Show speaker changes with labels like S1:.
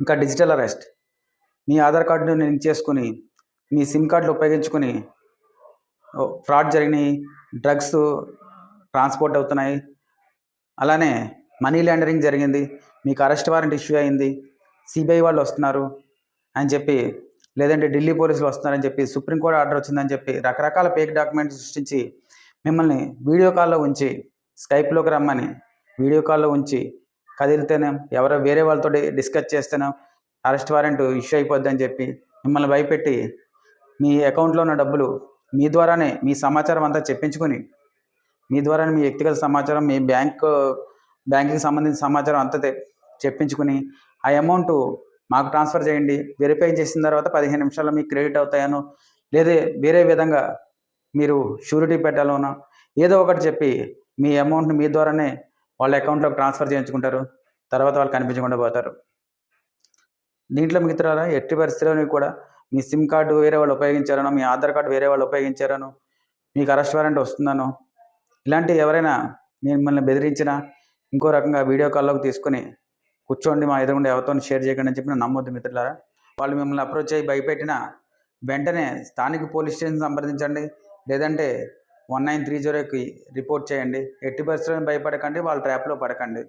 S1: ఇంకా digital arrest. మీ ఆధార్ కార్డును link చేసుకుని మీ సిమ్ కార్డులు ఉపయోగించుకొని ఫ్రాడ్ జరిగినాయి డ్రగ్స్ ట్రాన్స్పోర్ట్ అవుతున్నాయి. అలానే మనీ లాండరింగ్ జరిగింది. మీకు అరెస్ట్ వారెంట్ ఇష్యూ అయింది. సిబిఐ వాళ్ళు వస్తున్నారు అని చెప్పి లేదంటే ఢిల్లీ పోలీసులు వస్తున్నారని చెప్పి సుప్రీంకోర్టు ఆర్డర్ వచ్చిందని చెప్పి రకరకాల ఫేక్ డాక్యుమెంట్స్ సృష్టించి మిమ్మల్ని వీడియో కాల్లో ఉంచి స్కైప్లోకి రమ్మని వీడియో కాల్లో ఉంచి కదిలితేనే? ఎవరో వేరే వాళ్ళతో డిస్కస్ చేస్తేనే అరెస్ట్ వారెంట్ ఇష్యూ అయిపోద్దని చెప్పి మిమ్మల్ని భయపెట్టి మీ అకౌంట్లో ఉన్న డబ్బులు మీ ద్వారానే మీ సమాచారం అంతా చెప్పించుకొని మీ ద్వారానే మీ వ్యక్తిగత సమాచారం మీ బ్యాంక్ బ్యాంకుకి సంబంధించిన సమాచారం అంతా చెప్పించుకుని ఆ అమౌంట్ మాకు ట్రాన్స్ఫర్ చేయండి. వెరిఫై చేసిన తర్వాత పదిహేను నిమిషాల్లో మీకు క్రెడిట్ అవుతాయనో లేదా వేరే విధంగా మీరు షూరిటీ పెట్టాలనో ఏదో ఒకటి చెప్పి మీ అమౌంట్ని మీ ద్వారానే వాళ్ళ అకౌంట్లోకి ట్రాన్స్ఫర్ చేయించుకుంటారు. తర్వాత వాళ్ళు కనిపించకుండా పోతారు. దీంట్లో మిగతారా ఎట్టి పరిస్థితుల్లో కూడా మీ సిమ్ కార్డు వేరే వాళ్ళు ఉపయోగించారనో మీ ఆధార్ కార్డు వేరే వాళ్ళు ఉపయోగించారనో మీకు అరెస్ట్ వారెంట్ వస్తుందనో ఇలాంటి ఎవరైనా మిమ్మల్ని బెదిరించినా ఇంకో రకంగా వీడియో కాల్లోకి తీసుకుని కూర్చోండి మా ఎదురుగుండా ఎవరితో షేర్ చేయకండి అని చెప్పి నమ్మొద్దు మిత్రులారా. వాళ్ళు మిమ్మల్ని అప్రోచ్ అయ్యి భయపెట్టిన వెంటనే స్థానిక పోలీస్ స్టేషన్ సంప్రదించండి. లేదంటే వన్ నైన్ త్రీ జీరోకి రిపోర్ట్ చేయండి. ఎట్టి పరిస్థితులను భయపడకండి. వాళ్ళ ట్రాప్లో పడకండి.